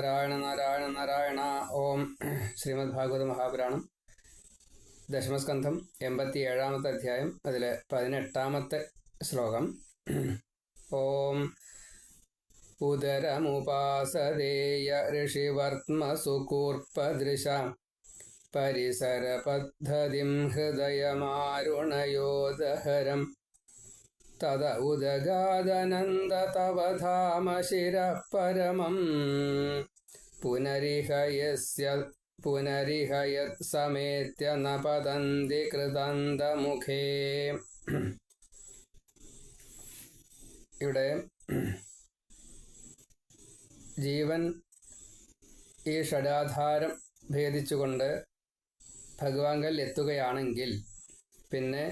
നാരായണ നാരായണ നാരായണ. ഓം. ശ്രീമദ് ഭാഗവത മഹാപുരാണം. ദശമസ്കന്ധം എൺപത്തി ഏഴാമത്തെ അധ്യായം അതിലെ പതിനെട്ടാമത്തെ ശ്ലോകം. ഓം. ഉദരമുപാസദേയ പരിസര പരിസരപദ്ധതിം ഹൃദയമാരുണയോദഹരം. തത ഉദഗാദനന്ദ തവ ധാമ ശിര പരമം പുനരിഹയസ്യ പുനരിഹയത് സമേത്യ ന കൃതന്ത മുഖേ ഇവിടെ ജീവൻ ഈ ഷഡാധാരം ഭേദിച്ചുകൊണ്ട് ഭഗവാങ്കൽ എത്തുകയാണെങ്കിൽ പിന്നെ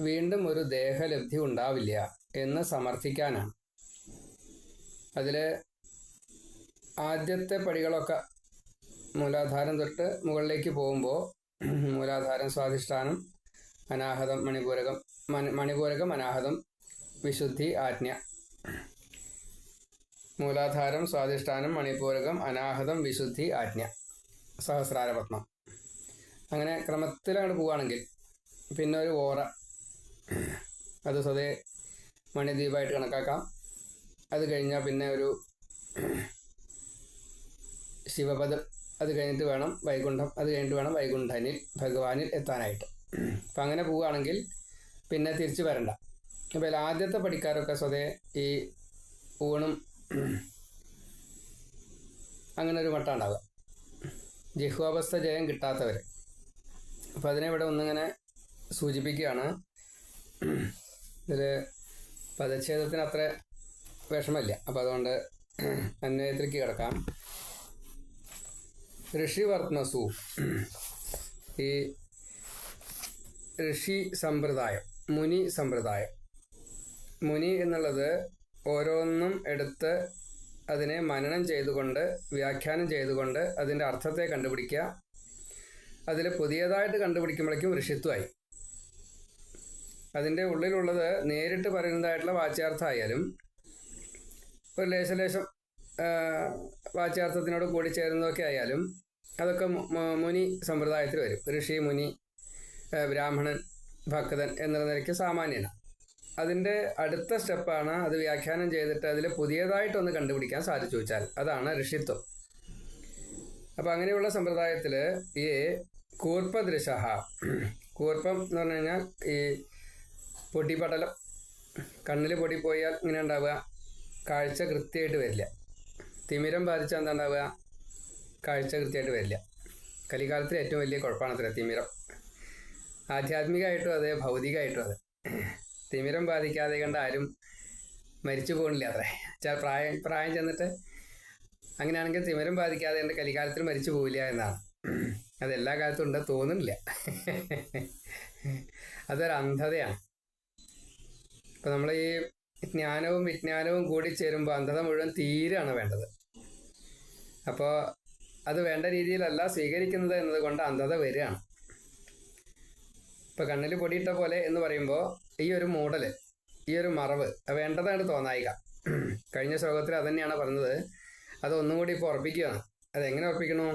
വീണ്ടും ഒരു ദേഹലബ്ധി ഉണ്ടാവില്ല എന്ന് സമർത്ഥിക്കാനാണ്. അതിൽ ആദ്യത്തെ പടികളൊക്കെ മൂലാധാരം തൊട്ട് മുകളിലേക്ക് പോകുമ്പോൾ മൂലാധാരം സ്വാധിഷ്ഠാനം അനാഹതം മണിപൂരകം മണിപൂരകം അനാഹതം വിശുദ്ധി ആജ്ഞ. മൂലാധാരം സ്വാധിഷ്ഠാനം മണിപൂരകം അനാഹതം വിശുദ്ധി ആജ്ഞ. സഹസ്രാരപത്മം. അങ്ങനെ ക്രമത്തിൽ അങ്ങോട്ട് പോവുകയാണെങ്കിൽ പിന്നെ ഒരു ഓറ. അത് സ്വതേ മണിദ്വീപായിട്ട് കണക്കാക്കാം. അത് കഴിഞ്ഞാൽ പിന്നെ ഒരു ശിവപദം അത് കഴിഞ്ഞിട്ട് വേണം വൈകുണ്ഠം അത് കഴിഞ്ഞിട്ട് വേണം വൈകുണ്ഠനിൽ ഭഗവാനിൽ എത്താനായിട്ട്. അപ്പം അങ്ങനെ പോവുകയാണെങ്കിൽ പിന്നെ തിരിച്ചു വരണ്ട. അപ്പോൾ ആദ്യത്തെ പടിക്കാരൊക്കെ സ്വതേ ഈ ഊണും അങ്ങനെ ഒരു മട്ടം ഉണ്ടാവുക. ജിഹ്വാവസ്ഥ ജയം കിട്ടാത്തവർ അപ്പം അതിനെ ഇവിടെ ഒന്നിങ്ങനെ സൂചിപ്പിക്കുകയാണ്. ഇതിൽ പദച്ഛേദത്തിന് അത്ര വിഷമമില്ല. അപ്പം അതുകൊണ്ട് അന്വയത്തിലേക്ക് കിടക്കാം. ഋഷിവർത്തനസു ഈ ഋഷി സമ്പ്രദായം മുനി സമ്പ്രദായം. മുനി എന്നുള്ളത് ഓരോന്നും എടുത്ത് അതിനെ മനനം ചെയ്തുകൊണ്ട് വ്യാഖ്യാനം ചെയ്തുകൊണ്ട് അതിന്റെ അർത്ഥത്തെ കണ്ടുപിടിക്കുക. അതിൽ പുതിയതായിട്ട് കണ്ടുപിടിക്കുമ്പോഴേക്കും ഋഷിത്വമായി. അതിന്റെ ഉള്ളിലുള്ളത് നേരിട്ട് പറയുന്നതായിട്ടുള്ള വാച്യാർത്ഥമായാലും ഒരു ലേശലേശം വാച്യാർത്ഥത്തിനോട് കൂടി ചേരുന്നതൊക്കെ ആയാലും അതൊക്കെ മുനി സമ്പ്രദായത്തിൽ വരും. ഋഷി മുനി ബ്രാഹ്മണൻ ഭക്തൻ എന്നുള്ള നിലയ്ക്ക് സാമാന്യന. അതിന്റെ അടുത്ത സ്റ്റെപ്പാണ് അത് വ്യാഖ്യാനം ചെയ്തിട്ട് അതിൽ പുതിയതായിട്ടൊന്ന് കണ്ടുപിടിക്കാൻ സാധിച്ചു വെച്ചാൽ അതാണ് ഋഷിത്വം. അപ്പം അങ്ങനെയുള്ള സമ്പ്രദായത്തിൽ ഈ കൂർപ്പദൃശ കൂർപ്പം എന്ന് പറഞ്ഞു കഴിഞ്ഞാൽ ഈ പൊടിപടലം. കണ്ണിൽ പൊടി പോയാൽ ഇങ്ങനെ ഉണ്ടാവുക. കാഴ്ച കൃത്യമായിട്ട് വരില്ല. തിമിരം ബാധിച്ചാൽ എന്താ ഉണ്ടാവുക? കാഴ്ച കൃത്യമായിട്ട് വരില്ല. കലികാലത്തിൽ ഏറ്റവും വലിയ കുഴപ്പമാണ് അത്ര തിമിരം. ആധ്യാത്മികമായിട്ടും അതെ ഭൗതികമായിട്ടും അതെ. തിമിരം ബാധിക്കാതെ കണ്ട് ആരും മരിച്ചു പോകണില്ല അത്രേ. ചില പ്രായം പ്രായം ചെന്നിട്ട് അങ്ങനെയാണെങ്കിൽ തിമിരം ബാധിക്കാതെ എന്റെ കലികാലത്തിൽ മരിച്ചു പോവില്ല എന്നാണ്. അതെല്ലാ കാലത്തും ഉണ്ട് തോന്നുന്നില്ല. അതൊരു അന്ധതയാണ് ഇപ്പം നമ്മൾ ഈ ജ്ഞാനവും വിജ്ഞാനവും കൂടി ചേരുമ്പോൾ അന്ധത മുഴുവൻ തീരാണ് വേണ്ടത്. അപ്പോൾ അത് വേണ്ട രീതിയിലല്ല സ്വീകരിക്കുന്നത് എന്നതുകൊണ്ട് അന്ധത വരികയാണ്. ഇപ്പൊ കണ്ണിൽ പൊടിയിട്ട പോലെ എന്ന് പറയുമ്പോൾ ഈ ഒരു മൂടൽ ഈ ഒരു മറവ് വേണ്ടതായിട്ട് തോന്നായിക. കഴിഞ്ഞ ശ്ലോകത്തിൽ തന്നെയാണ് പറഞ്ഞത്. അത് ഒന്നും കൂടി ഇപ്പോൾ ഉറപ്പിക്കുകയാണ്. അതെങ്ങനെ ഉറപ്പിക്കണു?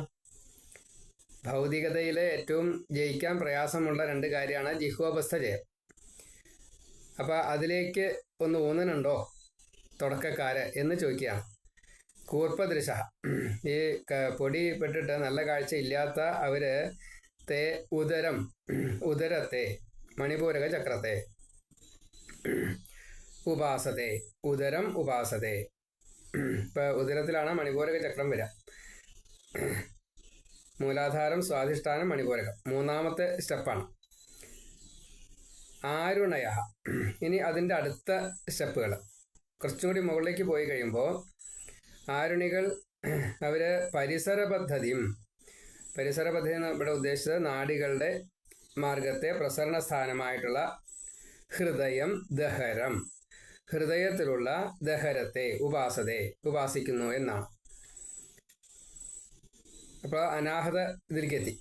ഭൗതികതയിലെ ഏറ്റവും ജയിക്കാൻ പ്രയാസമുള്ള രണ്ട് കാര്യമാണ് ജിഹ്വാപസ്ഥ ജയം. അപ്പോൾ അതിലേക്ക് ഒന്ന് ഊന്നനുണ്ടോ തുടക്കക്കാര് എന്ന് ചോദിക്കുകയാണ് കൂർപ്പദൃശ. ഈ പൊടി പെട്ടിട്ട് നല്ല കാഴ്ച ഇല്ലാത്ത അവർ തേ ഉദരം ഉദരത്തെ മണിപൂരക ചക്രത്തെ ഉപാസത്തെ ഉദരം ഉപാസത്തെ ഇപ്പൊ ഉദരത്തിലാണ് മണിപൂരക ചക്രം വരിക മൂലാധാരം സ്വാധിഷ്ഠാനം മണിപൂരകം. മൂന്നാമത്തെ സ്റ്റെപ്പാണ്. ആരുണയ ഇനി അതിന്റെ അടുത്ത സ്റ്റെപ്പുകൾ കുറച്ചും കൂടി മുകളിലേക്ക് പോയി കഴിയുമ്പോൾ ആരുണികൾ അവർ പരിസര പദ്ധതിയും പരിസര പദ്ധതി ഇവിടെ ഉദ്ദേശിച്ചത് നാടികളുടെ മാർഗത്തെ പ്രസരണ സ്ഥാനമായിട്ടുള്ള ഹൃദയം ദഹരം ഹൃദയത്തിലുള്ള ദഹരത്തെ ഉപാസതെ ഉപാസിക്കുന്നു എന്നാണ്. അപ്പോൾ അനാഹത ഇതിലേക്ക് എത്തി.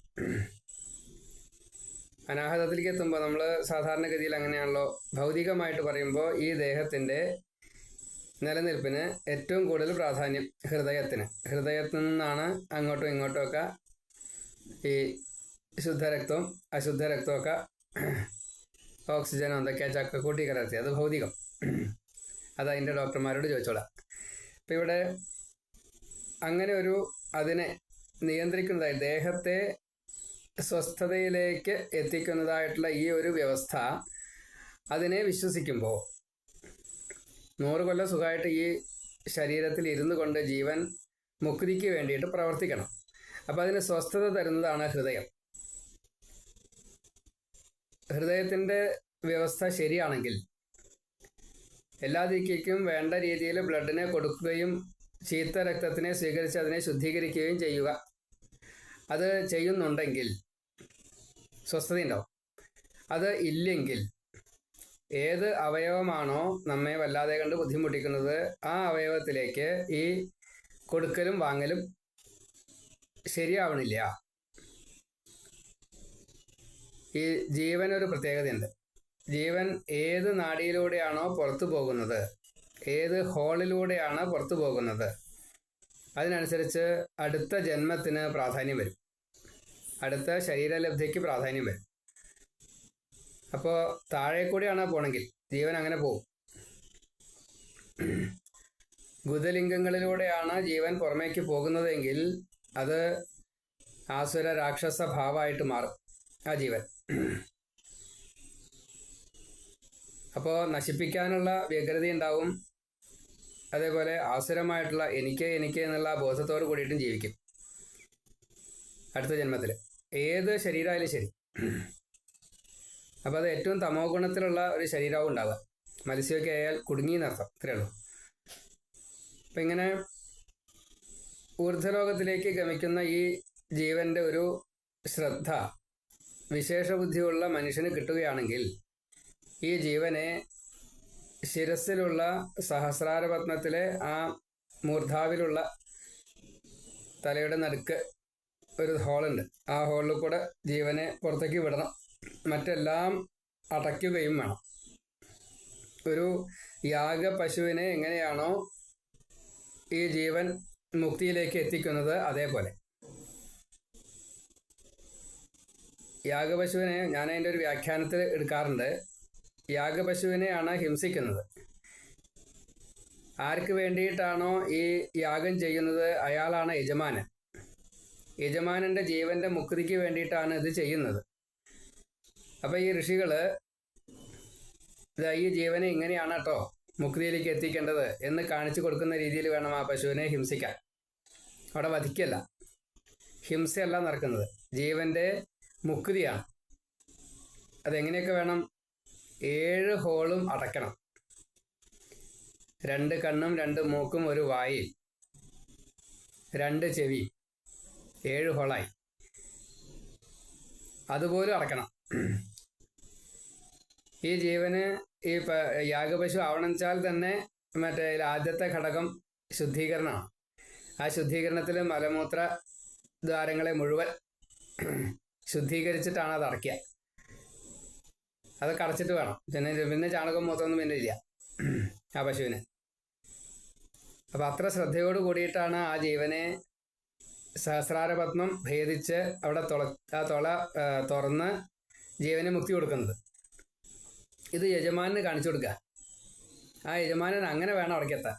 അനാഹതത്തിലേക്ക് എത്തുമ്പോൾ നമ്മൾ സാധാരണഗതിയിൽ അങ്ങനെയാണല്ലോ. ഭൗതികമായിട്ട് പറയുമ്പോൾ ഈ ദേഹത്തിന്റെ നിലനിൽപ്പിന് ഏറ്റവും കൂടുതൽ പ്രാധാന്യം ഹൃദയത്തിന്. ഹൃദയത്തിൽ നിന്നാണ് അങ്ങോട്ടും ഇങ്ങോട്ടും ഒക്കെ ഈ ശുദ്ധരക്തവും അശുദ്ധ രക്തമൊക്കെ ഓക്സിജൻ എന്തൊക്കെയാ ചക്ക കൂട്ടി കലർത്തി അത് ഭൗതികം. അത് അതിന്റെ ഡോക്ടർമാരോട് ചോദിച്ചോളാം. അപ്പം ഇവിടെ അങ്ങനെ ഒരു അതിനെ നിയന്ത്രിക്കുന്നതായി. ദേഹത്തെ സ്വസ്ഥതയിലേക്ക് എത്തിക്കുന്നതായിട്ടുള്ള ഈ ഒരു വ്യവസ്ഥ അതിനെ വിശ്വസിക്കുമ്പോൾ നൂറ് കൊല്ലം സുഖമായിട്ട് ഈ ശരീരത്തിൽ ഇരുന്നു കൊണ്ട് ജീവൻ മുക്തിക്ക് വേണ്ടിയിട്ട് പ്രവർത്തിക്കണം. അപ്പം അതിന് സ്വസ്ഥത തരുന്നതാണ് ഹൃദയം. ഹൃദയത്തിന്റെ വ്യവസ്ഥ ശരിയാണെങ്കിൽ എല്ലാ ദിക്കും വേണ്ട രീതിയിൽ ബ്ലഡിനെ കൊടുക്കുകയും ചീത്ത രക്തത്തിനെ സ്വീകരിച്ച് അതിനെ ശുദ്ധീകരിക്കുകയും ചെയ്യുക. അത് ചെയ്യുന്നുണ്ടെങ്കിൽ സ്വസ്ഥതയുണ്ടാവും അത് ഇല്ലെങ്കിൽ ഏത് അവയവമാണോ നമ്മെ വല്ലാതെ കണ്ട് ബുദ്ധിമുട്ടിക്കുന്നത് ആ അവയവത്തിലേക്ക് ഈ കൊടുക്കലും വാങ്ങലും ശരിയാവണില്ല. ഈ ജീവൻ ഒരു പ്രത്യേകതയുണ്ട്. ജീവൻ ഏത് നാടിയിലൂടെയാണോ പുറത്തു പോകുന്നത് ഏത് ഹോളിലൂടെയാണ് പുറത്തു പോകുന്നത് അതിനനുസരിച്ച് അടുത്ത ജന്മത്തിന് പ്രാധാന്യം വരും. അടുത്ത ശരീരലബ്ധിക്ക് പ്രാധാന്യം വരും. അപ്പോൾ താഴെ കൂടിയാണ് പോണെങ്കിൽ ജീവൻ അങ്ങനെ പോകും. ഗുദലിംഗങ്ങളിലൂടെയാണ് ജീവൻ പുറമേക്ക് പോകുന്നതെങ്കിൽ അത് ആസുര രാക്ഷസ ഭാവമായിട്ട് മാറും ആ ജീവൻ. അപ്പോൾ നശിപ്പിക്കാനുള്ള വ്യഗ്രത ഉണ്ടാവും. അതേപോലെ ആസുരമായിട്ടുള്ള എനിക്ക് എനിക്ക് എന്നുള്ള ബോധത്തോട് കൂടിയിട്ടും ജീവിക്കും. അടുത്ത ജന്മത്തിൽ ഏത് ശരീരമായാലും ശരി. അപ്പോൾ അത് ഏറ്റവും തമോ ഗുണത്തിലുള്ള ഒരു ശരീരവും ഉണ്ടാവുക. മത്സ്യമൊക്കെ ആയാൽ കുടുങ്ങി എന്നർത്ഥം ഇത്രയേ ഉള്ളൂ. അപ്പം ഇങ്ങനെ ഊർധ്വലോകത്തിലേക്ക് ഗമിക്കുന്ന ഈ ജീവന്റെ ഒരു ശ്രദ്ധ വിശേഷ ബുദ്ധിയുള്ള മനുഷ്യന് കിട്ടുകയാണെങ്കിൽ ഈ ജീവനെ ശിരസിലുള്ള സഹസ്രാരപത്മത്തിലെ ആ മൂർധാവിലുള്ള തലയുടെ നടുക്ക് ഒരു ഹോളുണ്ട്. ആ ഹോളിൽ കൂടെ ജീവനെ പുറത്തേക്ക് വിടണം. മറ്റെല്ലാം അടയ്ക്കുകയും വേണം. ഒരു യാഗ പശുവിനെ എങ്ങനെയാണോ ഈ ജീവൻ മുക്തിയിലേക്ക് എത്തിക്കുന്നത് അതേപോലെ. യാഗപശുവിനെ ഞാൻ അതിന്റെ ഒരു വ്യാഖ്യാനത്തിൽ എടുക്കാറുണ്ട്. യാഗപശുവിനെയാണ് ഹിംസിക്കുന്നത്. ആർക്ക് വേണ്ടിയിട്ടാണോ ഈ യാഗം ചെയ്യുന്നത്? അയാളാണ് യജമാനൻ. യജമാനന്റെ ജീവന്റെ മുക്തിക്ക് വേണ്ടിയിട്ടാണ് ഇത് ചെയ്യുന്നത്. അപ്പൊ ഈ ഋഷികൾ ഈ ജീവനെ ഇങ്ങനെയാണ് കേട്ടോ മുക്തിയിലേക്ക് എത്തിക്കേണ്ടത് എന്ന് കാണിച്ചു കൊടുക്കുന്ന രീതിയിൽ വേണം ആ പശുവിനെ ഹിംസിക്കാൻ. അവിടെ വധിക്കല്ല. ഹിംസയല്ല നടക്കുന്നത്. ജീവന്റെ മുക്തിയാണ്. അതെങ്ങനെയൊക്കെ വേണം? ഏഴ് ഹോളും അടയ്ക്കണം. രണ്ട് കണ്ണും രണ്ട് മൂക്കും ഒരു വായിൽ. രണ്ട് ചെവി. ഏഴ് ഹോളായി. അതുപോലും അടക്കണം. ഈ ജീവന് ഈ യാഗപശു ആവണമെച്ചാൽ തന്നെ മറ്റേ ആദ്യത്തെ ഘടകം ശുദ്ധീകരണമാണ്. ആ ശുദ്ധീകരണത്തിൽ മലമൂത്ര ദ്വാരങ്ങളെ മുഴുവൻ ശുദ്ധീകരിച്ചിട്ടാണ് അത് അടയ്ക്കുക. അതൊക്കെ അടച്ചിട്ട് വേണം. പിന്നെ പിന്നെ ചാണകം മൂത്രമൊന്നും പിന്നെ ഇല്ല ആ പശുവിന്. അപ്പം അത്ര ശ്രദ്ധയോട് കൂടിയിട്ടാണ് ആ ജീവനെ സഹസ്രാരപത്മം ഭേദിച്ച് അവിടെ തുള ആ തുള തുറന്ന് ജീവന് മുക്തി കൊടുക്കുന്നത്. ഇത് യജമാനന് കാണിച്ചു കൊടുക്കുക. ആ യജമാനൻ അങ്ങനെ വേണം അവിടേക്കെത്താൻ.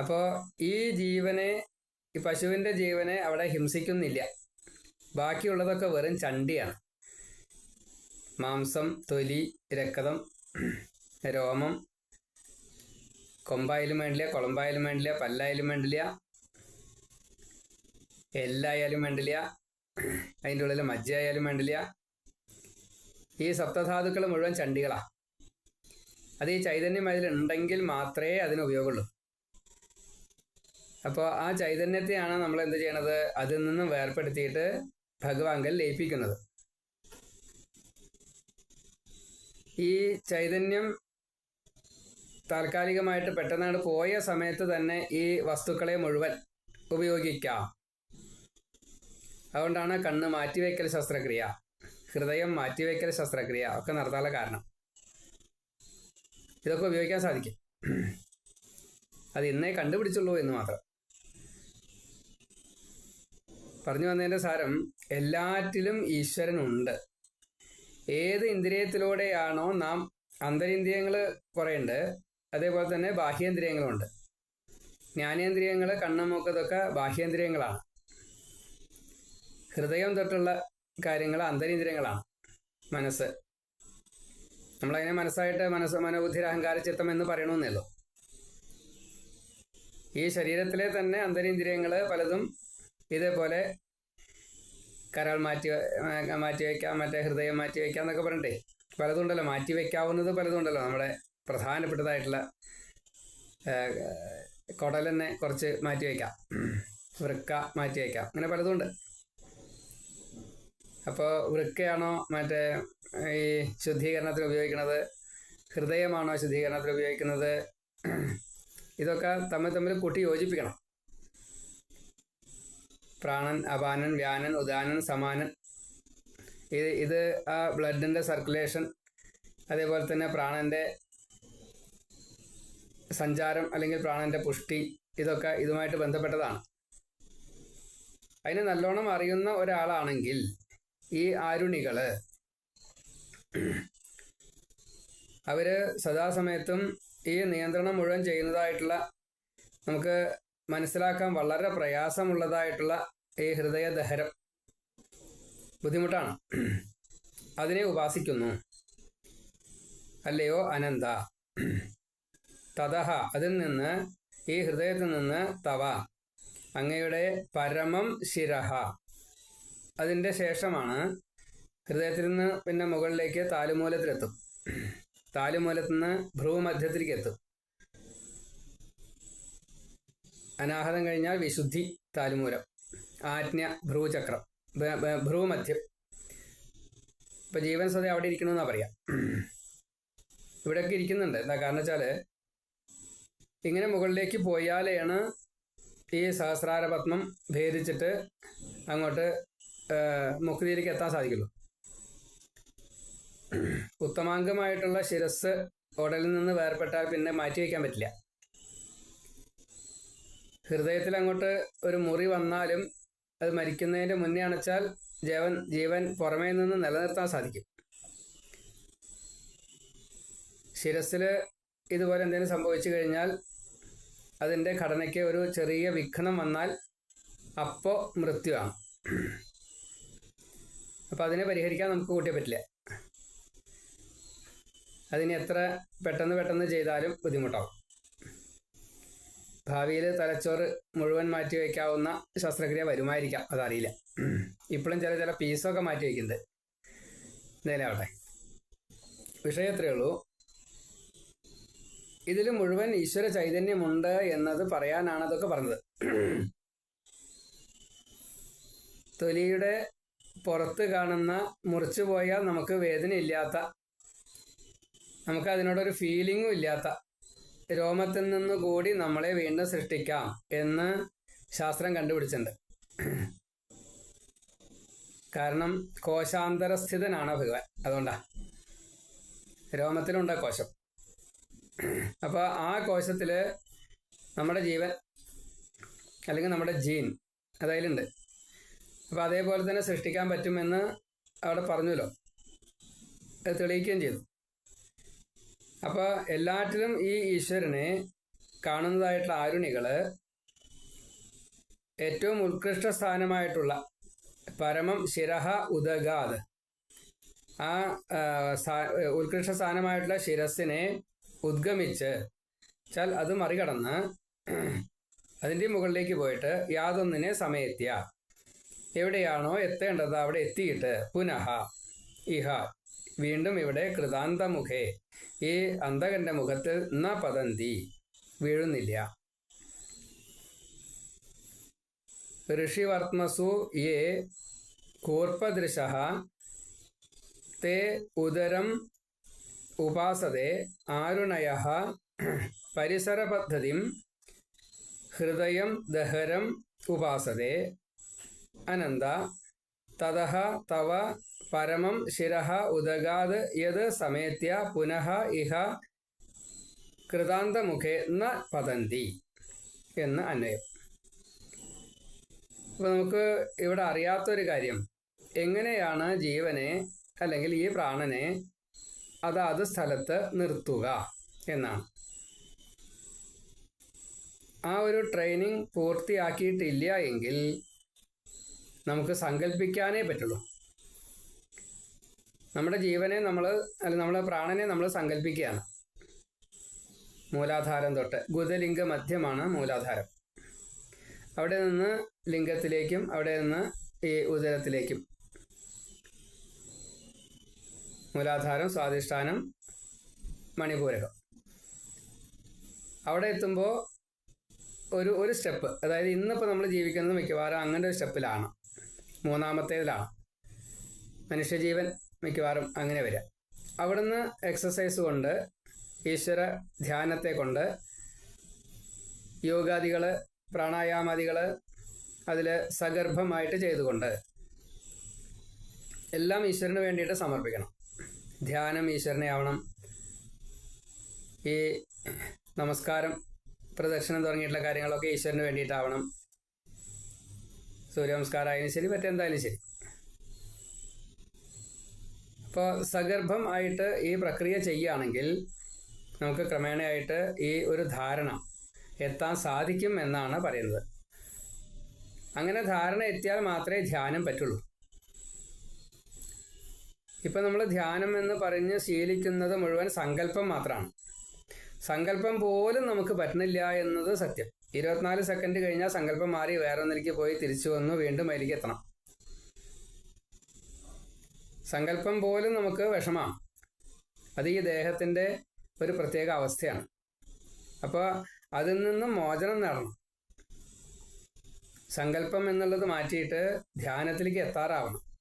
അപ്പോൾ ഈ ജീവനെ ഈ പശുവിന്റെ ജീവനെ അവിടെ ഹിംസിക്കുന്നില്ല. ബാക്കിയുള്ളതൊക്കെ വെറും ചണ്ടിയാണ്. മാംസം തൊലി രക്തം രോമം കൊമ്പായാലും വേണ്ടില്ല കുളമ്പായാലും വേണ്ടില്ല പല്ലായാലും വേണ്ടില്ല എല്ലായാലും വേണ്ടില്ല അതിന്റെ ഉള്ളിൽ മജ്ജയായാലും വേണ്ടില്ല. ഈ സപ്തധാതുക്കൾ മുഴുവൻ ചണ്ടികളാണ് അത് ഈ ചൈതന്യം അതിലുണ്ടെങ്കിൽ മാത്രമേ അതിന് ഉപയോഗമുള്ളൂ. അപ്പോൾ ആ ചൈതന്യത്തെയാണ് നമ്മൾ എന്ത് ചെയ്യണത്? അതിൽ നിന്നും വേർപ്പെടുത്തിയിട്ട് ഭഗവാങ്കൽ ലയിപ്പിക്കുന്നത്. ഈ ചൈതന്യം താൽക്കാലികമായിട്ട് പെട്ടെന്നാണ് പോയ സമയത്ത് തന്നെ ഈ വസ്തുക്കളെ മുഴുവൻ ഉപയോഗിക്കാം. അതുകൊണ്ടാണ് കണ്ണ് മാറ്റിവെക്കൽ ശസ്ത്രക്രിയ ഹൃദയം മാറ്റിവെക്കൽ ശസ്ത്രക്രിയ ഒക്കെ നടത്താനുള്ള കാരണം. ഇതൊക്കെ ഉപയോഗിക്കാൻ സാധിക്കും. അത് ഇന്നേ കണ്ടുപിടിച്ചുള്ളൂ എന്ന് മാത്രം. പറഞ്ഞു വന്നതിന്റെ സാരം എല്ലാറ്റിലും ഈശ്വരനുണ്ട്. ഏത് ഇന്ദ്രിയത്തിലൂടെയാണോ നാം അന്തരിന്ദ്രിയങ്ങൾ കുറേയുണ്ട് അതേപോലെ തന്നെ ബാഹ്യേന്ദ്രിയങ്ങളുണ്ട്. ജ്ഞാനേന്ദ്രിയങ്ങൾ കണ്ണ് മൂക്ക് ഇതൊക്കെ ബാഹ്യേന്ദ്രിയങ്ങളാണ്. ഹൃദയം തൊട്ടുള്ള കാര്യങ്ങൾ അന്തരീന്ദ്രിയങ്ങളാണ്. മനസ്സ്. നമ്മളതിനെ മനസ്സായിട്ട് മനസ്സ് മനോബുദ്ധി അഹങ്കാര ചിത്തം എന്ന് പറയണമെന്നല്ലോ ഈ ശരീരത്തിലെ തന്നെ അന്തരീന്ദ്രിയങ്ങൾ പലതും ഇതേപോലെ കരാൾ മാറ്റി മാറ്റി വയ്ക്കാം മറ്റേ ഹൃദയം മാറ്റി വയ്ക്കാം എന്നൊക്കെ പറഞ്ഞിട്ടേ. പലതുണ്ടല്ലോ മാറ്റി വയ്ക്കാവുന്നത് പലതുണ്ടല്ലോ നമ്മുടെ പ്രധാനപ്പെട്ടതായിട്ടുള്ള കുടൽ തന്നെ കുറച്ച് മാറ്റി വയ്ക്കാം വൃക്ക മാറ്റി വയ്ക്കാം അങ്ങനെ പലതും ഉണ്ട് അപ്പോൾ വൃക്കയാണോ മറ്റേ ഈ ശുദ്ധീകരണത്തിൽ ഉപയോഗിക്കുന്നത്? ഹൃദയമാണോ ശുദ്ധീകരണത്തിൽ ഉപയോഗിക്കുന്നത്? ഇതൊക്കെ തമ്മിൽ തമ്മിൽ കൂട്ടി യോജിപ്പിക്കണം. പ്രാണൻ അപാനൻ വ്യാനൻ ഉദാനൻ സമാനൻ. ഇത് ഇത് ആ ബ്ലഡിന്റെ സർക്കുലേഷൻ അതേപോലെ തന്നെ പ്രാണന്റെ സഞ്ചാരം അല്ലെങ്കിൽ പ്രാണന്റെ പുഷ്ടി ഇതൊക്കെ ഇതുമായിട്ട് ബന്ധപ്പെട്ടതാണ്. അതിനെ നല്ലോണം അറിയുന്ന ഒരാളാണെങ്കിൽ ഈ ആരുണികൾ അവർ സദാസമയത്തും ഈ നിയന്ത്രണം മുഴുവൻ ചെയ്യുന്നതായിട്ടുള്ള നമുക്ക് മനസ്സിലാക്കാൻ വളരെ പ്രയാസമുള്ളതായിട്ടുള്ള ഈ ഹൃദയദഹരം ബുദ്ധിമുട്ടാണ്. അതിനെ ഉപാസിക്കുന്നു. അല്ലയോ അനന്ത. തതഹ അതിൽ നിന്ന് ഈ ഹൃദയത്തിൽ നിന്ന് തവ അങ്ങയുടെ പരമം ശിരഹ. അതിന്റെ ശേഷമാണ് ഹൃദയത്തിൽ നിന്ന് പിന്നെ മുകളിലേക്ക് താലുമൂലത്തിലെത്തും. താലുമൂലത്തിൽ നിന്ന് ഭ്രൂമധ്യത്തിലേക്ക് എത്തും. അനാഹതം കഴിഞ്ഞാൽ വിശുദ്ധി താലുമൂലം. ആജ്ഞ ഭ്രൂചക്രം. ഭ്രൂമധ്യം. ഇപ്പൊ ജീവൻ സദ അവിടെ ഇരിക്കണമെന്നാ പറയാ. ഇവിടെയൊക്കെ ഇരിക്കുന്നുണ്ട്. എന്താ കാരണം വെച്ചാൽ ഇങ്ങനെ മുകളിലേക്ക് പോയാലാണ് ഈ സഹസ്രാര പത്മം ഭേദിച്ചിട്ട് അങ്ങോട്ട് മുക്തിയിലേക്ക് എത്താൻ സാധിക്കുള്ളൂ. ഉത്തമാംഗമായിട്ടുള്ള ശിരസ് ഉടലിൽ നിന്ന് വേർപെട്ടാൽ പിന്നെ മാറ്റി വയ്ക്കാൻ പറ്റില്ല. ഹൃദയത്തിൽ അങ്ങോട്ട് ഒരു മുറി വന്നാലും അത് മരിക്കുന്നതിന്റെ മുന്നേ അണച്ചാൽ ജീവൻ ജീവൻ പുറമേ നിന്ന് നിലനിർത്താൻ സാധിക്കും. ശിരസിൽ ഇതുപോലെ എന്തെങ്കിലും സംഭവിച്ചു കഴിഞ്ഞാൽ അതിന്റെ ഘടനയ്ക്ക് ഒരു ചെറിയ വിഘ്നം വന്നാൽ അപ്പോൾ മൃത്യുവാണ് അപ്പോൾ അതിനെ പരിഹരിക്കാൻ നമുക്ക് കൂട്ടിയേ പറ്റില്ല. അതിന് എത്ര പെട്ടെന്ന് പെട്ടെന്ന് ചെയ്താലും ബുദ്ധിമുട്ടാവും. ഭാവിയിൽ തലച്ചോറ് മുഴുവൻ മാറ്റി വയ്ക്കാവുന്ന ശസ്ത്രക്രിയ വരുമായിരിക്കാം അതറിയില്ല. ഇപ്പോഴും ചില ചില പീസൊക്കെ മാറ്റി വയ്ക്കുന്നുണ്ട്. എന്തായാലും ആവട്ടെ. വിഷയം എത്രയേ ഉള്ളൂ. ഇതിൽ മുഴുവൻ ഈശ്വര ചൈതന്യമുണ്ട് എന്നത് പറയാനാണ് അതൊക്കെ പറഞ്ഞത്. തൊലിയുടെ പുറത്ത് കാണുന്ന മുറിച്ചു പോയാൽ നമുക്ക് വേദന ഇല്ലാത്ത നമുക്ക് അതിനോടൊരു ഫീലിങ്ങും ഇല്ലാത്ത രോമത്തിൽ നിന്ന് കൂടി നമ്മളെ വീണ്ടും സൃഷ്ടിക്കാം എന്ന് ശാസ്ത്രം കണ്ടുപിടിച്ചിട്ടുണ്ട്. കാരണം കോശാന്തരസ്ഥിതനാണ് ഭഗവാൻ. അതുകൊണ്ടാ. രോമത്തിലുണ്ട് കോശം. അപ്പൊ ആ കോശത്തിൽ നമ്മുടെ ജീവൻ അല്ലെങ്കിൽ നമ്മുടെ ജീൻ അതതിലുണ്ട് അപ്പൊ അതേപോലെ തന്നെ സൃഷ്ടിക്കാൻ പറ്റുമെന്ന് അവിടെ പറഞ്ഞല്ലോ. അത് തെളിയിക്കുകയും ചെയ്തു. അപ്പോൾ എല്ലാറ്റിലും ഈ ഈശ്വരനെ കാണുന്നതായിട്ടുള്ള ആരുണികൾ ഏറ്റവും ഉത്കൃഷ്ട സ്ഥാനമായിട്ടുള്ള പരമം ശിരഹ ഉദഗാദ് ആ, ഉത്കൃഷ്ട സ്ഥാനമായിട്ടുള്ള ശിരസിനെ ഉദ്ഗമിച്ച് ചാൽ അത് മറികടന്ന് അതിന്റെ മുകളിലേക്ക് പോയിട്ട് യാതൊന്നിനെ സമയത്തിയ. എവിടെയാണോ എത്തേണ്ടത് അവിടെ എത്തിയിട്ട് പുനഃ ഇഹ വീണ്ടും ഇവിടെ കൃതാന്തമുഖേ. ഈ അന്തകന്റെ മുഖത്തിൽ ന പതന്തി വീഴുന്നില്ല. ഋഷിവർത്മസു യേ കൂർപ്പദൃശ തേ ഉദരം ഉപാസതെ ആരുണയ പരിസരപദ്ധതിം ഹൃദയം ദഹരം ഉപാസതെ അനന്ത തഥ തവ പരമം ശിര ഉദഗാത് യത് സമേത്യ പുനഃ ഇഹ കൃതാന്തമുഖേ ന പതന്തി എന്ന് അന്വയം. അപ്പോൾ നമുക്ക് ഇവിടെ അറിയാത്തൊരു കാര്യം. എങ്ങനെയാണ് ജീവനെ അല്ലെങ്കിൽ ഈ പ്രാണനെ അതാത് സ്ഥലത്ത് നിർത്തുക എന്നാണ്. ആ ഒരു ട്രെയിനിങ് പൂർത്തിയാക്കിയിട്ടില്ല എങ്കിൽ നമുക്ക് സങ്കല്പിക്കാനേ പറ്റുള്ളൂ. നമ്മുടെ ജീവനെ നമ്മൾ അല്ല നമ്മുടെ പ്രാണനെ നമ്മൾ സങ്കല്പിക്കുകയാണ് മൂലാധാരം തൊട്ട്. ഗുദലിംഗ മധ്യമാണ് മൂലാധാരം. അവിടെ നിന്ന് ലിംഗത്തിലേക്കും അവിടെ നിന്ന് ഈ ഉദരത്തിലേക്കും മൂലാധാരം സ്വാധിഷ്ഠാനം മണിപൂരകം. അവിടെ എത്തുമ്പോൾ ഒരു ഒരു സ്റ്റെപ്പ്. അതായത് ഇന്നിപ്പോൾ നമ്മൾ ജീവിക്കുന്നത് മിക്കവാറും അങ്ങനെ ഒരു സ്റ്റെപ്പിലാണ്. മൂന്നാമത്തേതിലാണ്. മനുഷ്യജീവൻ മിക്കവാറും അങ്ങനെ വരിക. അവിടുന്ന് എക്സസൈസ് കൊണ്ട് ഈശ്വര ധ്യാനത്തെ കൊണ്ട് യോഗാദികൾ പ്രാണായാമാദികൾ അതിൽ സഗർഭമായിട്ട് ചെയ്തുകൊണ്ട് എല്ലാം ഈശ്വരന് വേണ്ടിയിട്ട് സമർപ്പിക്കണം. ധ്യാനം ഈശ്വരനെ ആവണം. ഈ നമസ്കാരം പ്രദക്ഷിണം തുടങ്ങിയിട്ടുള്ള കാര്യങ്ങളൊക്കെ ഈശ്വരന് വേണ്ടിയിട്ടാവണം. സൂര്യനമസ്കാരമായാലും ശരി മറ്റെന്തായാലും ശരി. അപ്പോൾ സഗർഭം ആയിട്ട് ഈ പ്രക്രിയ ചെയ്യുകയാണെങ്കിൽ നമുക്ക് ക്രമേണയായിട്ട് ഈ ഒരു ധാരണ എത്താൻ സാധിക്കും എന്നാണ് പറയുന്നത്. അങ്ങനെ ധാരണ എത്തിയാൽ മാത്രമേ ധ്യാനം പറ്റുള്ളൂ. ഇപ്പം നമ്മൾ ധ്യാനം എന്ന് പറഞ്ഞ് ശീലിക്കുന്നത് മുഴുവൻ സങ്കല്പം മാത്രമാണ് സങ്കല്പം പോലും നമുക്ക് പറ്റുന്നില്ല എന്നത് സത്യം. ഇരുപത്തിനാല് സെക്കൻഡ് കഴിഞ്ഞാൽ സങ്കല്പം മാറി വേറെ നിലയ്ക്ക് പോയി തിരിച്ചു വന്ന് വീണ്ടും അതിലേക്ക് എത്തണം. സങ്കല്പം പോലും നമുക്ക് വിഷമാണ് അത് ഈ ദേഹത്തിന്റെ ഒരു പ്രത്യേക അവസ്ഥയാണ്. അപ്പോൾ അതിൽ നിന്നും മോചനം നേടണം. സങ്കല്പം എന്നുള്ളത് മാറ്റിയിട്ട് ധ്യാനത്തിലേക്ക് എത്താറാവണം.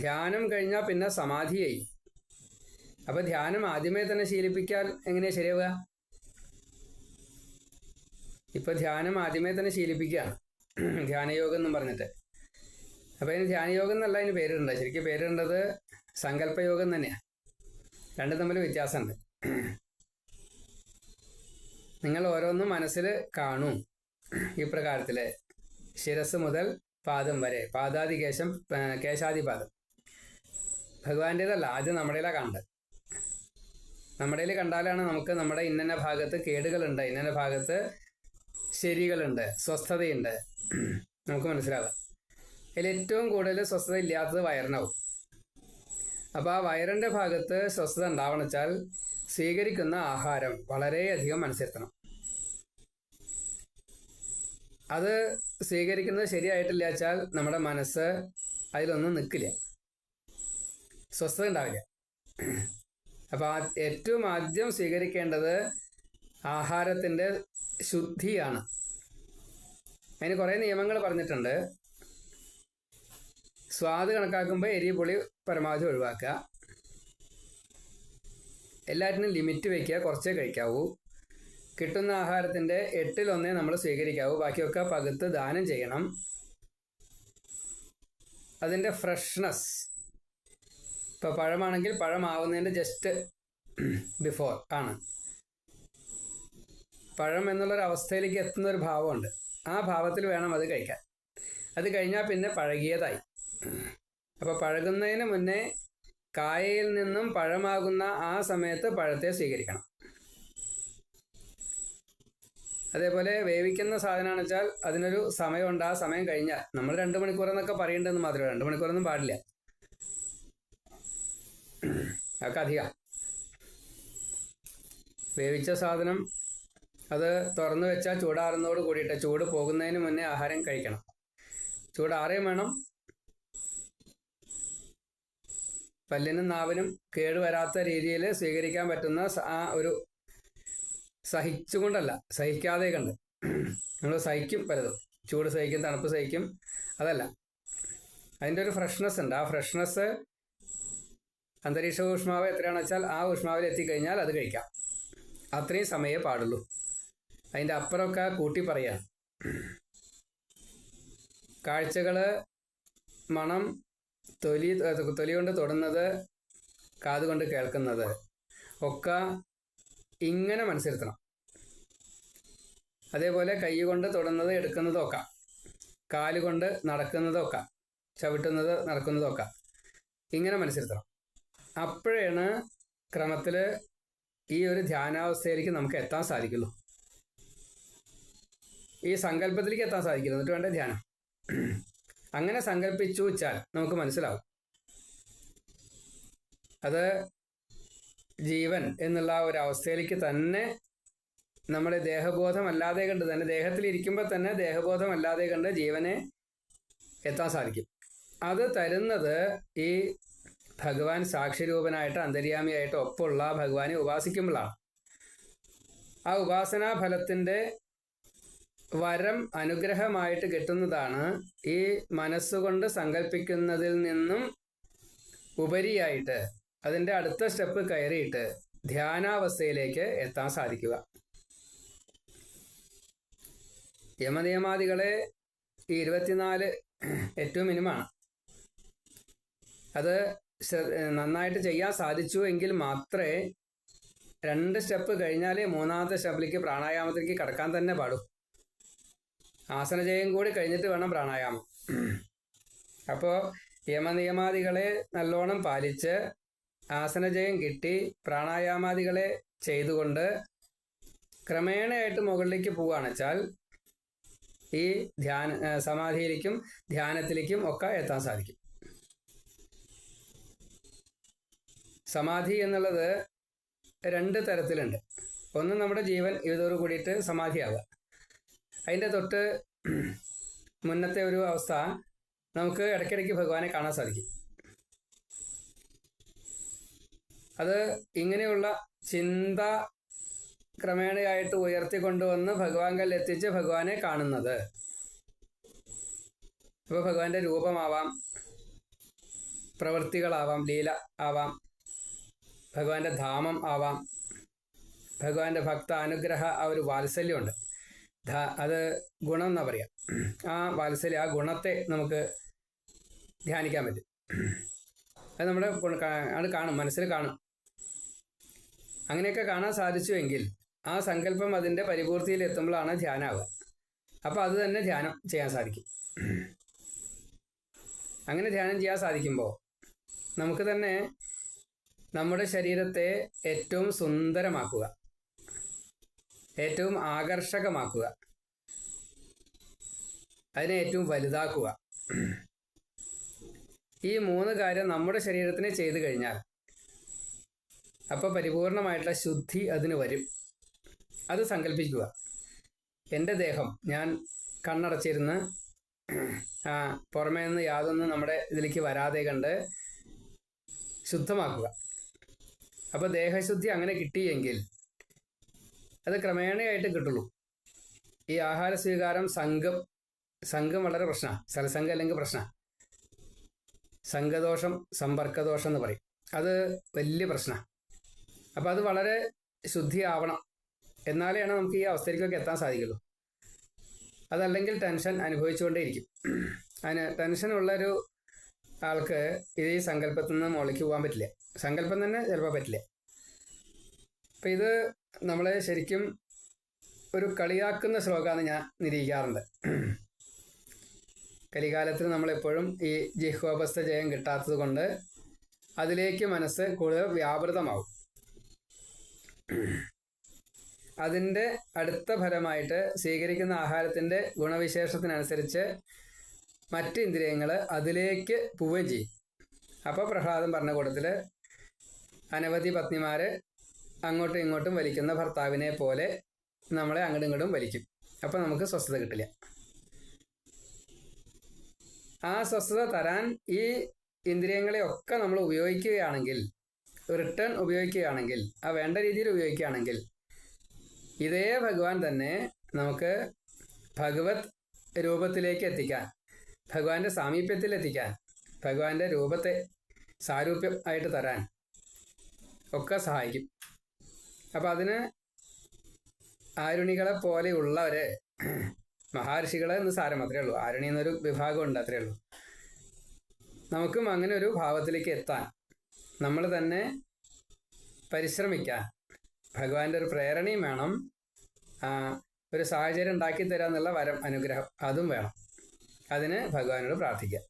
ധ്യാനം കഴിഞ്ഞാൽ പിന്നെ സമാധിയായി. അപ്പൊ ധ്യാനം ആദ്യമേ തന്നെ ശീലിപ്പിക്കാൻ എങ്ങനെയാ ശരിയാവുക? ഇപ്പൊ ധ്യാനം ആദ്യമേ തന്നെ ശീലിപ്പിക്കുകയാണ് ധ്യാനയോഗം എന്നും പറഞ്ഞിട്ട്. അപ്പൊ അതിന് ധ്യാനയോഗം എന്നല്ല അതിന് പേരിടേണ്ടത്. ശരിക്കും പേരിടേണ്ടത് സങ്കല്പയോഗം തന്നെയാണ് രണ്ടും തമ്മിൽ വ്യത്യാസമുണ്ട്. നിങ്ങൾ ഓരോന്നും മനസ്സിൽ കാണും ഈ പ്രകാരത്തിൽ. ശിരസ് മുതൽ പാദം വരെ. പാദാദികേശം കേശാദിപാദം ഭഗവാന്റേതല്ല ആദ്യം നമ്മുടേലാണ് കണ്ടത് നമ്മുടെ കണ്ടാലാണ് നമുക്ക് നമ്മുടെ ഇന്നന്ന ഭാഗത്ത് കേടുകളുണ്ട്. ഇന്നന്ന ഭാഗത്ത് ശരികളുണ്ട് സ്വസ്ഥതയുണ്ട്. നമുക്ക് മനസ്സിലാവാം. അതിൽ ഏറ്റവും കൂടുതൽ സ്വസ്ഥത ഇല്ലാത്തത് വയറിനാവും. അപ്പോൾ ആ വയറിന്റെ ഭാഗത്ത് സ്വസ്ഥത ഉണ്ടാവണം വെച്ചാൽ സ്വീകരിക്കുന്ന ആഹാരം വളരെയധികം മനസ്സിരുത്തണം. അത് സ്വീകരിക്കുന്നത് ശരിയായിട്ടില്ല വെച്ചാൽ നമ്മുടെ മനസ്സ് അതിലൊന്നും നിൽക്കില്ല സ്വസ്ഥത ഉണ്ടാവില്ല അപ്പോൾ ഏറ്റവും ആദ്യം സ്വീകരിക്കേണ്ടത് ആഹാരത്തിന്റെ ശുദ്ധിയാണ്. അതിന് കുറേ നിയമങ്ങൾ പറഞ്ഞിട്ടുണ്ട്. സ്വാദ് കണക്കാക്കുമ്പോൾ എരി പുളി പരമാവധി ഒഴിവാക്കുക. എല്ലാറ്റിനും ലിമിറ്റ് വയ്ക്കുക കുറച്ചേ കഴിക്കാവൂ. കിട്ടുന്ന ആഹാരത്തിന്റെ എട്ടിലൊന്നേ നമ്മൾ സ്വീകരിക്കാവൂ. ബാക്കിയൊക്കെ പകുത്ത് ദാനം ചെയ്യണം. അതിന്റെ ഫ്രഷ്നെസ് ഇപ്പോൾ പഴമാണെങ്കിൽ പഴമാവുന്നതിന്റെ ജസ്റ്റ് ബിഫോർ ആണ്. പഴം എന്നുള്ളൊരു അവസ്ഥയിലേക്ക് എത്തുന്ന ഒരു ഭാവമുണ്ട്. ആ ഭാവത്തിൽ വേണം അത് കഴിക്കാൻ. അത് കഴിഞ്ഞാൽ പിന്നെ പഴകിയതായി. അപ്പോൾ പഴകുന്നതിന് മുന്നേ കായയിൽ നിന്നും പഴമാകുന്ന ആ സമയത്ത് പഴത്തെ സ്വീകരിക്കണം. അതേപോലെ വേവിക്കുന്ന സാധനമാണെന്ന് വെച്ചാൽ അതിനൊരു സമയമുണ്ട്. ആ സമയം കഴിഞ്ഞാൽ നമ്മൾ രണ്ട് മണിക്കൂർ എന്നൊക്കെ പറയേണ്ടതെന്ന് മാത്രമേ രണ്ട് മണിക്കൂറൊന്നും പാടില്ല. അതൊക്കെ അധികം വേവിച്ച സാധനം അത് തുറന്നു വെച്ചാൽ ചൂടാറുന്നതോട് കൂടിയിട്ട് ചൂട് പോകുന്നതിന് മുന്നേ ആഹാരം കഴിക്കണം. ചൂടാറുകയും വേണം. പല്ലിനും നാവിനും കേടുവരാത്ത രീതിയിൽ സ്വീകരിക്കാൻ പറ്റുന്ന ആ ഒരു സഹിച്ചുകൊണ്ടല്ല സഹിക്കാതെ കണ്ട്. നമ്മൾ സഹിക്കും പലതും. ചൂട് സഹിക്കും തണുപ്പ് സഹിക്കും അതല്ല. അതിന്റെ ഒരു ഫ്രഷ്നെസ് ഉണ്ട്. ആ ഫ്രഷ്നെസ് അന്തരീക്ഷ ഊഷ്മാവ് എത്രയാണെന്ന് വെച്ചാൽ ആ ഊഷ്മാവിൽ എത്തിക്കഴിഞ്ഞാൽ അത് കഴിക്കാം. അത്രയും സമയമേ പാടുള്ളൂ. അതിന്റെ അപ്പുറമൊക്കെ കൂട്ടി പറയാം. കാഴ്ചകൾ മണം തൊലി തൊലി കൊണ്ട് തൊടുന്നത് കാതുകൊണ്ട് കേൾക്കുന്നത് ഒക്കെ ഇങ്ങനെ മനസ്സിരുത്തണം. അതേപോലെ കൈ കൊണ്ട് തൊടുന്നത് എടുക്കുന്നതൊക്കെ കാലുകൊണ്ട് നടക്കുന്നതൊക്കെ ചവിട്ടുന്നത് നടക്കുന്നതൊക്കെ ഇങ്ങനെ മനസ്സിരുത്തണം. അപ്പോഴാണ് ക്രമത്തിൽ ഈ ഒരു ധ്യാനാവസ്ഥയിലേക്ക് നമുക്ക് എത്താൻ സാധിക്കുള്ളൂ. ഈ സങ്കല്പത്തിലേക്ക് എത്താൻ സാധിക്കില്ല. എന്നിട്ട് വേണ്ട ധ്യാനം. അങ്ങനെ സങ്കല്പിച്ചു വെച്ചാൽ നമുക്ക് മനസ്സിലാവും. അത് ജീവൻ എന്നുള്ള ഒരു അവസ്ഥയിലേക്ക് തന്നെ നമ്മുടെ ദേഹബോധം അല്ലാതെ കണ്ട് തന്നെ ദേഹത്തിൽ ഇരിക്കുമ്പോൾ തന്നെ ദേഹബോധം അല്ലാതെ കണ്ട് ജീവനെ എത്താൻ സാധിക്കും. അത് തരുന്നത് ഈ ഭഗവാൻ സാക്ഷിരൂപനായിട്ട് അന്തര്യാമിയായിട്ട് ഒപ്പമുള്ള ഭഗവാനെ ഉപാസിക്കുമ്പോഴാണ്. ആ ഉപാസനാ ഫലത്തിന്റെ വരം അനുഗ്രഹമായിട്ട് കിട്ടുന്നതാണ് ഈ മനസ്സുകൊണ്ട് സങ്കല്പിക്കുന്നതിൽ നിന്നും ഉപരിയായിട്ട് അതിന്റെ അടുത്ത സ്റ്റെപ്പ് കയറിയിട്ട് ധ്യാനാവസ്ഥയിലേക്ക് എത്താൻ സാധിക്കുക. യമനിയമാദികളെ ഈ ഇരുപത്തിനാല് ഏറ്റവും മിനിമാണ് അത് നന്നായിട്ട് ചെയ്യാൻ സാധിച്ചു എങ്കിൽ മാത്രമേ രണ്ട് സ്റ്റെപ്പ് കഴിഞ്ഞാലേ മൂന്നാമത്തെ സ്റ്റെപ്പിലേക്ക് പ്രാണായാമത്തിലേക്ക് കടക്കാൻ തന്നെ പാടൂ. ആസനജയം കൂടി കഴിഞ്ഞിട്ട് വേണം പ്രാണായാമം. അപ്പോൾ യമനിയമാദികളെ നല്ലോണം പാലിച്ച് ആസനജയം കിട്ടി പ്രാണായാമാദികളെ ചെയ്തുകൊണ്ട് ക്രമേണയായിട്ട് മുകളിലേക്ക് പോവുകയാണ് വെച്ചാൽ ഈ ധ്യാന സമാധിയിലേക്കും ധ്യാനത്തിലേക്കും ഒക്കെ എത്താൻ സാധിക്കും. സമാധി എന്നുള്ളത് രണ്ട് തരത്തിലുണ്ട്. ഒന്ന് നമ്മുടെ ജീവൻ ഇതോട് കൂടിയിട്ട് സമാധിയാവുക. അതിന്റെ തൊട്ട് മുന്നത്തെ ഒരു അവസ്ഥ നമുക്ക് ഇടയ്ക്കിടയ്ക്ക് ഭഗവാനെ കാണാൻ സാധിക്കും. അത് ഇങ്ങനെയുള്ള ചിന്ത ക്രമേണയായിട്ട് ഉയർത്തിക്കൊണ്ടുവന്ന് ഭഗവാങ്കൽ എത്തിച്ച് ഭഗവാനെ കാണുന്നത്. ഇപ്പോൾ ഭഗവാന്റെ രൂപമാവാം പ്രവൃത്തികളാവാം ലീല ആവാം ഭഗവാന്റെ ധാമം ആവാം. ഭഗവാന്റെ ഭക്ത അനുഗ്രഹ ആ ഒരു വാത്സല്യമുണ്ട്. അത് ഗുണം എന്നാ പറയാം. ആ വാത്സല്യം ആ ഗുണത്തെ നമുക്ക് ധ്യാനിക്കാൻ പറ്റും. അത് നമ്മുടെ അത് കാണും മനസ്സിൽ കാണും. അങ്ങനെയൊക്കെ കാണാൻ സാധിച്ചുവെങ്കിൽ ആ സങ്കല്പം അതിന്റെ പരിപൂർത്തിയിൽ എത്തുമ്പോഴാണ് ധ്യാനാവുക. അപ്പോൾ അത് തന്നെ ധ്യാനം ചെയ്യാൻ സാധിക്കും. അങ്ങനെ ധ്യാനം ചെയ്യാൻ സാധിക്കുമ്പോൾ നമുക്ക് തന്നെ നമ്മുടെ ശരീരത്തെ ഏറ്റവും സുന്ദരമാക്കുക. ഏറ്റവും ആകർഷകമാക്കുക. അതിനെ ഏറ്റവും വലുതാക്കുക. ഈ മൂന്ന് കാര്യം നമ്മുടെ ശരീരത്തിന് ചെയ്തു കഴിഞ്ഞാൽ അപ്പോൾ പരിപൂർണമായിട്ടുള്ള ശുദ്ധി അതിന് വരും. അത് സങ്കല്പിക്കുക എന്റെ ദേഹം ഞാൻ കണ്ണടച്ചിരുന്ന് പുറമേ നിന്ന് യാതൊന്നും നമ്മുടെ ഇതിലേക്ക് വരാതെ കണ്ട് ശുദ്ധമാക്കുക. അപ്പോൾ ദേഹശുദ്ധി അങ്ങനെ കിട്ടിയെങ്കിൽ അത് ക്രമേണയായിട്ട് കിട്ടുള്ളൂ. ഈ ആഹാര സ്വീകാരം സംഘം സംഘം വളരെ പ്രശ്നമാണ് സൽസംഘം അല്ലെങ്കിൽ പ്രശ്നമാണ് സംഘദോഷം സമ്പർക്കദോഷം എന്ന് പറയും. അത് വലിയ പ്രശ്നമാണ് അപ്പോൾ അത് വളരെ ശുദ്ധിയാവണം. എന്നാലാണ് നമുക്ക് ഈ അവസ്ഥയിലേക്കൊക്കെ എത്താൻ സാധിക്കുള്ളൂ. അതല്ലെങ്കിൽ ടെൻഷൻ അനുഭവിച്ചുകൊണ്ടേയിരിക്കും. അതിന് ടെൻഷനുള്ളൊരു ആൾക്ക് ഇത് ഈ സങ്കല്പത്തിൽ നിന്ന് മുകളിലേക്ക് പോകാൻ പറ്റില്ല. സങ്കല്പം തന്നെ ചിലപ്പോൾ പറ്റില്ല. അപ്പം ഇത് നമ്മളെ ശരിക്കും ഒരു കളിയാക്കുന്ന ശ്ലോകമാണ് ഞാൻ നിരീക്ഷിക്കാറുണ്ട്. കലികാലത്തിൽ നമ്മളെപ്പോഴും ഈ ജിഹ്വാപസ്ഥ ജയം കിട്ടാത്തത് കൊണ്ട് അതിലേക്ക് മനസ്സ് കൂടുതൽ വ്യാപൃതമാവും. അതിന്റെ അടുത്ത ഫലമായിട്ട് സ്വീകരിക്കുന്ന ആഹാരത്തിന്റെ ഗുണവിശേഷത്തിനനുസരിച്ച് മറ്റ് ഇന്ദ്രിയങ്ങൾ അതിലേക്ക് പോവുകയും ചെയ്യും. അപ്പോൾ പ്രഹ്ലാദം പറഞ്ഞ കൂട്ടത്തിൽ അനവധി പത്നിമാർ അങ്ങോട്ടും ഇങ്ങോട്ടും വലിക്കുന്ന ഭർത്താവിനെ പോലെ നമ്മളെ അങ്ങോട്ടും ഇങ്ങോട്ടും വലിക്കും. അപ്പം നമുക്ക് സ്വസ്ഥത കിട്ടില്ല. ആ സ്വസ്ഥത തരാൻ ഈ ഇന്ദ്രിയങ്ങളെയൊക്കെ നമ്മൾ ഉപയോഗിക്കുകയാണെങ്കിൽ റിട്ടേൺ ഉപയോഗിക്കുകയാണെങ്കിൽ ആ വേണ്ട രീതിയിൽ ഉപയോഗിക്കുകയാണെങ്കിൽ ഇതേ ഭഗവാൻ തന്നെ നമുക്ക് ഭഗവത് രൂപത്തിലേക്ക് എത്തിക്കാൻ ഭഗവാന്റെ സാമീപ്യത്തിൽ എത്തിക്കാൻ ഭഗവാന്റെ രൂപത്തെ സാരൂപ്യം ആയിട്ട് തരാൻ ഒക്കെ സഹായിക്കും. അപ്പം അതിന് ആരുണികളെ പോലെയുള്ളവരെ മഹാർഷികളെ എന്ന് സാരം അത്രേ ഉള്ളൂ. ആരുണി എന്നൊരു വിഭാഗമുണ്ട് അത്രേ ഉള്ളൂ. നമുക്കും അങ്ങനെ ഒരു ഭാവത്തിലേക്ക് എത്താൻ നമ്മൾ തന്നെ പരിശ്രമിക്കാൻ ഭഗവാന്റെ ഒരു പ്രേരണയും വേണം. ഒരു സാഹചര്യം ഉണ്ടാക്കി തരാന്നുള്ള വരം അനുഗ്രഹം അതും വേണം. അതിന് ഭഗവാനോട് പ്രാർത്ഥിക്കാം.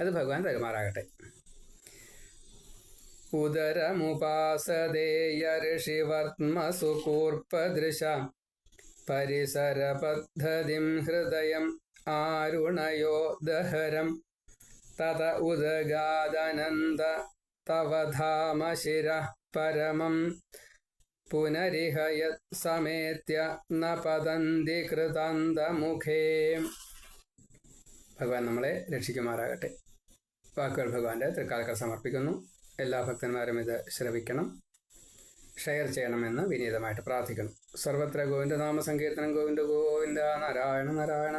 അത് ഭഗവാൻ തരുമാറാകട്ടെ. ഉദരമുപാസദേയ ഋഷിവർമ്മസു കൂർപ്പദൃശ പരിസരപദ്ധതിം ഹൃദയം ആരുണയോ ദഹരം തത ഉദഗാദനന്ദ തവ ധാമ ശിരഃ പരമം പുനരിഹ യത് സമേത്യ ന പതന്തി കൃതാന്തമുഖേ. ഭഗവാൻ നമ്മളെ രക്ഷിക്കുമാറാകട്ടെ. വാക്കുകൾ ഭഗവാന്റെ തൃക്കാലക്കൾ സമർപ്പിക്കുന്നു. എല്ലാ ഭക്തന്മാരും ഇത് ശ്രവിക്കണം. ഷെയർ ചെയ്യണമെന്ന് വിനീതമായിട്ട് പ്രാർത്ഥിക്കുന്നു. സർവത്ര ഗോവിന്ദ നാമ സങ്കീർത്തനം ഗോവിന്ദ ഗോവിന്ദ നാരായണ നാരായണ